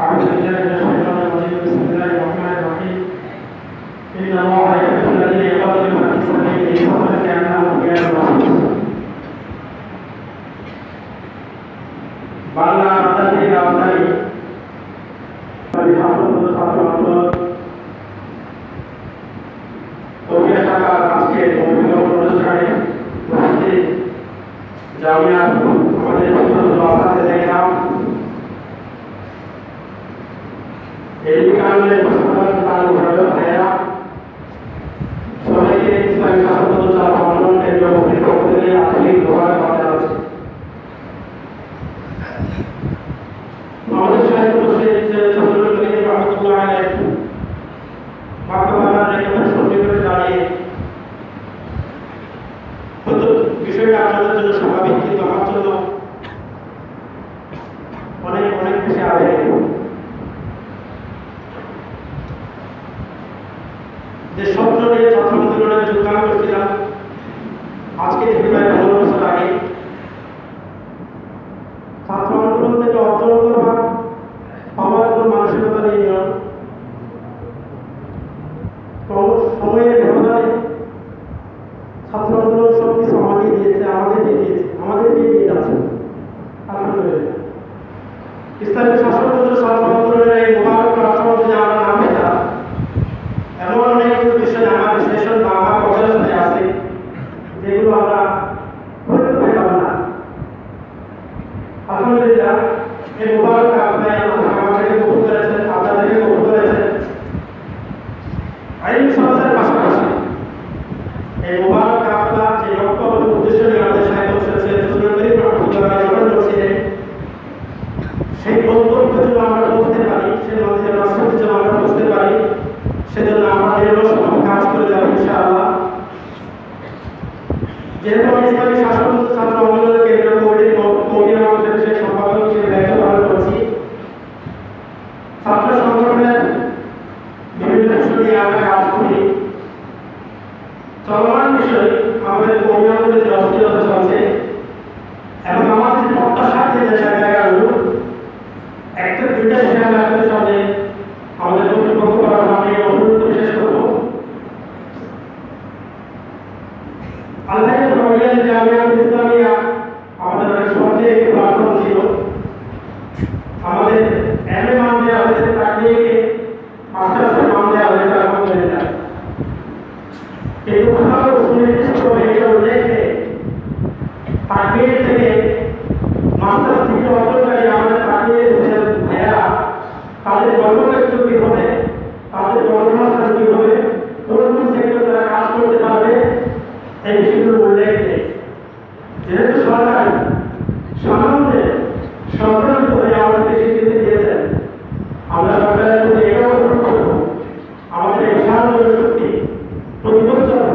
أعوذ بالله من الشيطان الرجيم بسم الله الرحمن الرحيم إن الله يحب الذين يقاتلون في سبيله صفا كأنهم بنيان مرصوص বাংলা আন্তর্জাতিক রাজধানী ছাত্র ছাত্র আন্দোলন তবিয়া শাখার আজকে অভিনব অনুষ্ঠানে উপস্থিত জামিয়া আমাদের আসাতে এই কারণে তার ঘরে ভাইয়া সবাইকে ইসলামী করিম রহমতুল্লাহ আলাইহ বাক্যবানার একেবারে সঙ্গে করে দাঁড়িয়ে হয়তো বিষয়টা আপনাদের স্বাভাবিক, কিন্তু আমার অনেক অনেক বেশি আবেগ যে স্বপ্ন নিয়ে ছাত্র আন্দোলনে যোগদান করেছিলাম। আজকে প্রায় পনেরো বছর আগে। ছাত্র আন্দোলন থেকে অর্জন করবা পাওয়ার কোনো মানসিকতা নেই নয় কম- সময়ের ব্যবধানে ছাত্র আন্দোলন সব কিছু আমাকে দিয়েছে, আমাদেরকে দিয়েছে, আমাদেরকে দিয়ে যাচ্ছে। আলহামদুলিল্লাহ। ইসলামী ছাত্র আন্দোলনের এই মোবারক প্ল্যাটফর্ম যদি আমরা না পেতাম এমন অনেকগুলো বিষয় আমার বিশ্লেষণ বা আমার পর্যালোচনায় আছে যেগুলো আমরা করতে পেতাম না আলহামদুলিল্লাহ এই মোবারক আপনার আমাকে কবুল করেছেন আপনাদেরকে কবুল করেছেন আইন পাশাপাশি এই মোবারক কাফলা যে লক্ষ্য এবং উদ্দেশ্য নিয়ে আমাদের সাহিত্য বসেছে সুন্দর করে গ্রহণ করছিলেন সেই গন্তব্য যেন আমরা বুঝতে পারি সেই মধ্যে রাষ্ট্রপতি যেন আমরা বুঝতে পারি, সেজন্য আমরা নির্বাচন কাজ করে যাব ইনশাআল্লাহ। যেহেতু আমি ইসলামী শাসন ছাত্র আন্দোলনের কেন্দ্রীয় কমিটির কমিটি অংশের সেই সম্পাদক হিসেবে দায়িত্ব পালন করছি ছাত্র সংগঠনের বিভিন্ন বিষয় নিয়ে আমরা কাজ করি চলমান বিষয় আমাদের কমিউনিটিতে যে অস্থিরতা চলছে, এবং আমাদের যে প্রত্যাশাতে যে জায়গাগুলো, একটা দুইটা বিষয় আমি সামনে আমাদের কর্তৃপক্ষ করার আমি অনুরোধ বিশেষ করব। আল্লাহ রহমান কোথাও সুনির্দিষ্ট এটা উল্লেখ তাকিয়ে থেকে মাস্টার্স থেকে অর্জনকারী আমাদের তাকিয়ে ভাইয়া তাদের কর্মক্ষেত্র কি হবে তাদের কর্মসংস্থান কি হবে কোন কোন সেক্টর তারা কাজ করতে পারবে এই বিষয়গুলো উল্লেখ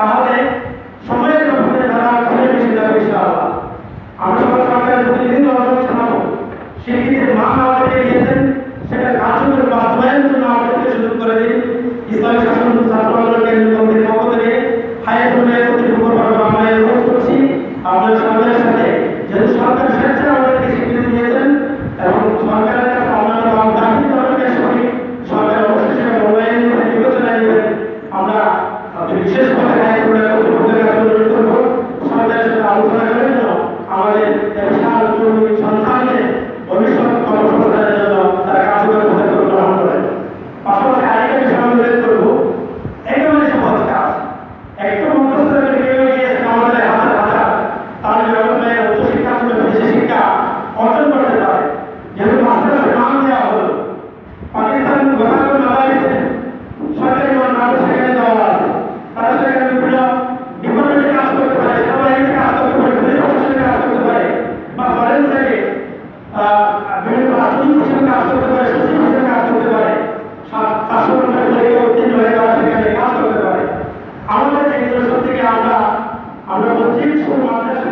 তাহলে সময়ের ব্যাপারে তারা ঘুরে বেশি যাবে ইনশাআল্লাহ আমরা সরকারের প্রতিনিধি অর্জন জানাব শিল্পীদের মা আমাদেরকে দিয়েছেন দৃশ্য থেকে আমরা আমরা বলছি মাদ্রাসা